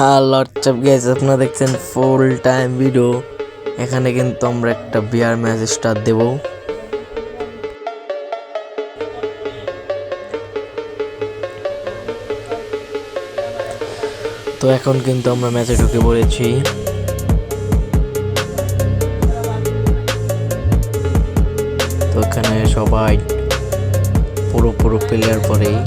Hello WhatsApp guys আপনারা দেখছেন full time video এখানে কিন্তু আমরা একটা বিয়ার ম্যাচ স্টার্ট দেব। তো এখন কিন্তু আমরা ম্যাচে ঢুকে পড়েছি। তো এখানে সবাই পুরো পুরো প্লেয়ার পরেই।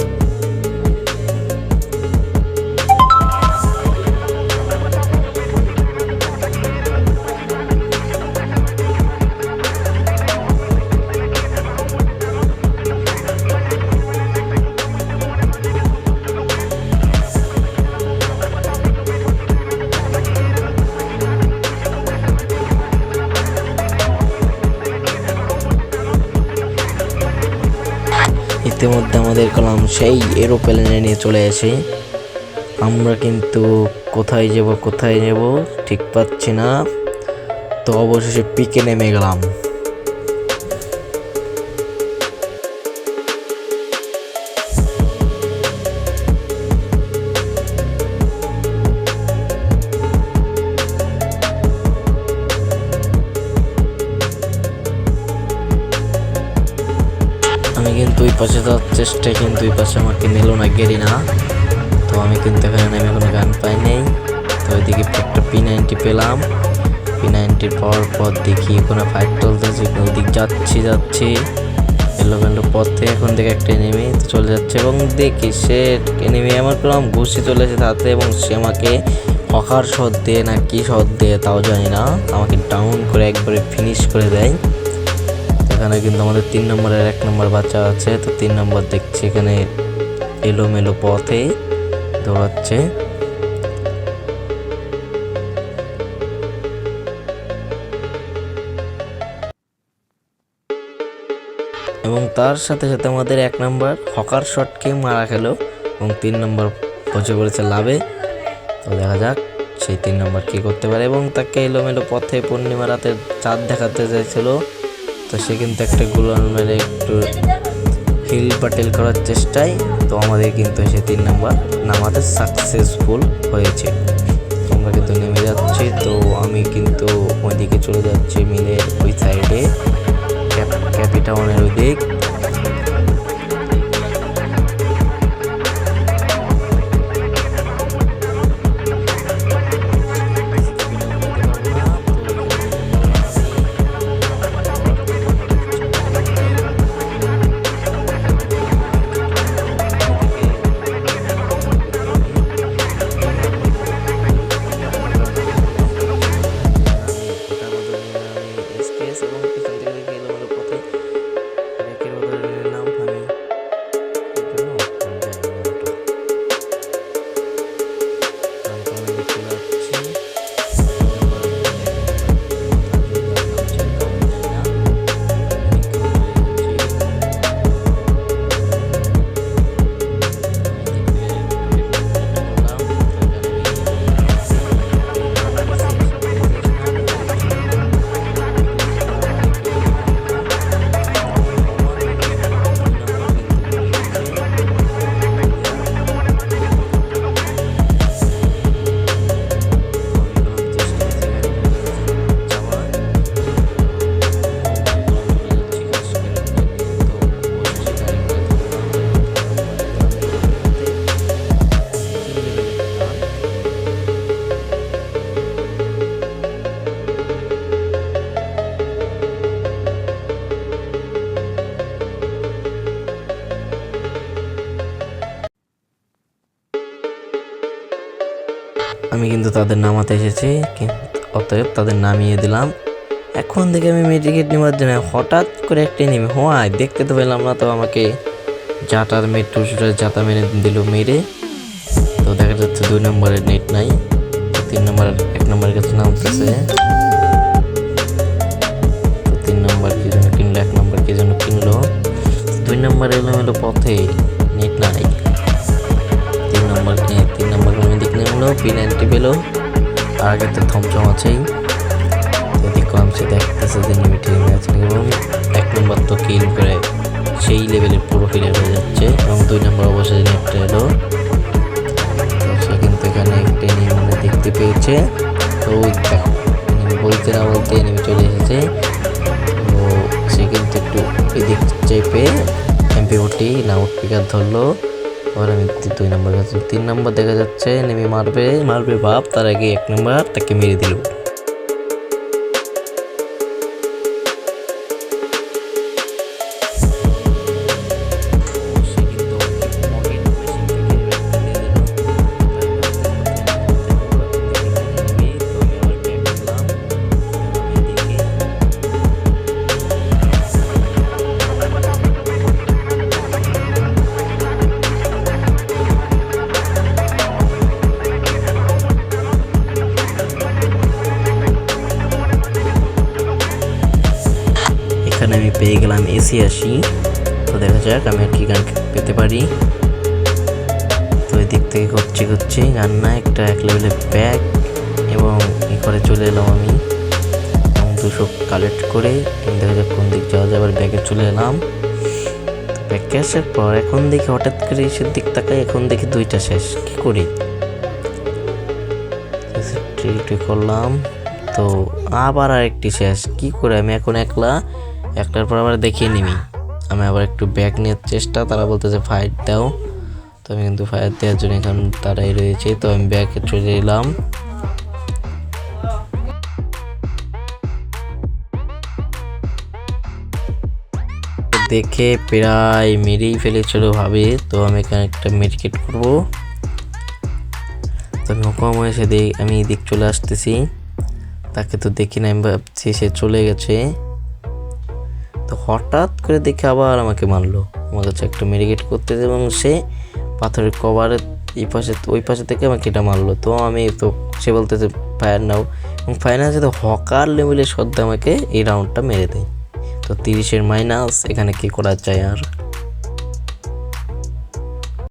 ইতিমধ্যে আমাদের কলাম সেই এরোপ্লেনে নিয়ে চলে আসে আমরা কিন্তু কোথায় যাব কোথায় যাব ঠিক পাচ্ছি না। তো অবশেষে পিকে নেমে গেলাম। আমি কিন্তু ওই পাশে যাওয়ার চেষ্টায় কিন্তু ওই পাশে আমাকে নিল না গেরি না। তো আমি কিন্তু এখানে নেমে কোনো গান পাই নাই। তো ওইদিকে একটা পি নাইনটি পেলাম। পি নাইনটির পাওয়ার পর দেখি কোনো ফাইট চলতেছে ওদিক যাচ্ছি যাচ্ছি। এলো মেলো পথে, এখন থেকে একটা এনিমি চলে যাচ্ছে এবং দেখি সে এনিমি আমার পেলাম ঘুষি চলেছে তাতে এবং সে আমাকে হকার শট দিয়ে না কি শট দিয়ে তাও জানি না। আমাকে ডাউন করে একবারে ফিনিশ করে দেয়। এখানে কিন্তু আমাদের তিন নম্বরের এক নম্বর বাচ্চা আছে, তো তিন নম্বর দেখছি এখানে এলোমেলো পথে দৌড়াচ্ছে। এবং তার সাথে সাথে আমাদের এক নম্বর হকার শটকে মারা খেলো এবং তিন নম্বর পৌঁছে পড়েছে লাভে। তো দেখা যাক সেই তিন নম্বর কি করতে পারে। এবং তাকে এলোমেলো পথে পূর্ণিমা রাতের চাঁদ দেখাতে চাইছিল। তো সে কিন্তু একটা গুলান মেরে একটু হিল পাটেল করার চেষ্টায়, তো আমাদের কিন্তু সে তিন নাম্বার নামাতে সাকসেসফুল হয়েছে। আমরা কিন্তু নেমে যাচ্ছি, তো আমি কিন্তু ওইদিকে চলে যাচ্ছি মিলে ওই সাইডে ক্যাপিটাউনের ওই দিক কিন্তু তাদের নামাতে এসেছি অতএব তাদের নামিয়ে দিলাম। এখন থেকে আমি মেডিকেট নেওয়ার জন্য হঠাৎ করে একটা নেমে হয় দেখতে তো পেলাম না তো আমাকে জাটার মেট্রো জাতা মেরে দিল মেরে। তো দেখা যাচ্ছে দুই নম্বরের নেট নাই, তিন নম্বর এক নম্বরের কাছে নামতেছে। তো তিন নম্বর কি জন্য কিনলো, এক নম্বর কি জন্য কিনলো। দুই নম্বর এলোমেলো পথে নেট নাই। পেনাল্টি পেল আর আগে তো থমচম আছেই। আমি সে দেখতেছে যে লিমিটেড ম্যাচ এবং এক নম্বর তো কিল করে সেই লেভেলের পুরো ক্লিয়ার হয়ে যাচ্ছে, এবং দুই নম্বর অবশ্যই নেটটা এলো। সে কিন্তু এখানে একটা নিয়ে পেয়েছে। তো দেখো বলতে না বলতে নেমে চলে এসেছে। তো সে কিন্তু একটু এদিক চেপে এমপি ফোর্টি লাউড স্পিকার ধরলো। এবার আমি দুই নম্বর কাছে তিন নম্বর দেখা যাচ্ছে, নেমে মারবে মারবে বাপ, তার আগে এক নম্বর, তাকে মেরে দিল। এখানে আমি পেয়ে গেলাম এসি আসি তো দেখা যাক, আমি আর কি গান পেতে পারি। তো এই দিক থেকে করছি করছি। গান না একটা এক লেভেলের ব্যাগ এবং ই করে চলে এলাম আমি। দুশো কালেক্ট করে দেখা যাক কোন দিক যাওয়া যায়। আবার ব্যাগে চলে এলাম। ব্যাগে আসার পর এখন দেখি হঠাৎ করে এসের দিক তাকাই, এখন দেখি দুইটা শেষ। কি করি? করলাম। তো আবার আরেকটি শেষ। কি করে? আমি এখন একলা একটার পর আবার দেখিয়ে নিবি। আমি আবার একটু ব্যাগ নেওয়ার চেষ্টা, তারা বলতেছে ফায়ার দাও। তো আমি কিন্তু ফায়ার দেওয়ার জন্য এখন তারাই রয়েছে। তো আমি ব্যাগে চলে এলাম। দেখে প্রায় মেরেই ফেলেছিল ভাবে। তো আমি এখানে একটা মেডিকেট করব। তো আমি হয়েছে আমি এদিক চলে আসতেছি। তাকে তো দেখি না আমি ভাবছি সে চলে গেছে। তো হঠাৎ করে দেখে আবার আমাকে মারলো। আমার কাছে একটা মেডিকেট করতে এবং সে পাথরের কভারের এই পাশে, ওই পাশে থেকে আমাকে এটা মারলো। তো আমি তো, সে বলতেছে ফায়ার নাও। এবং ফাইনাল সাথে হকার লেভেলের সদ্যে আমাকে এই রাউন্ডটা মেরে দেয়। তো তিরিশের মাইনাস এখানে কী করা যায় আর?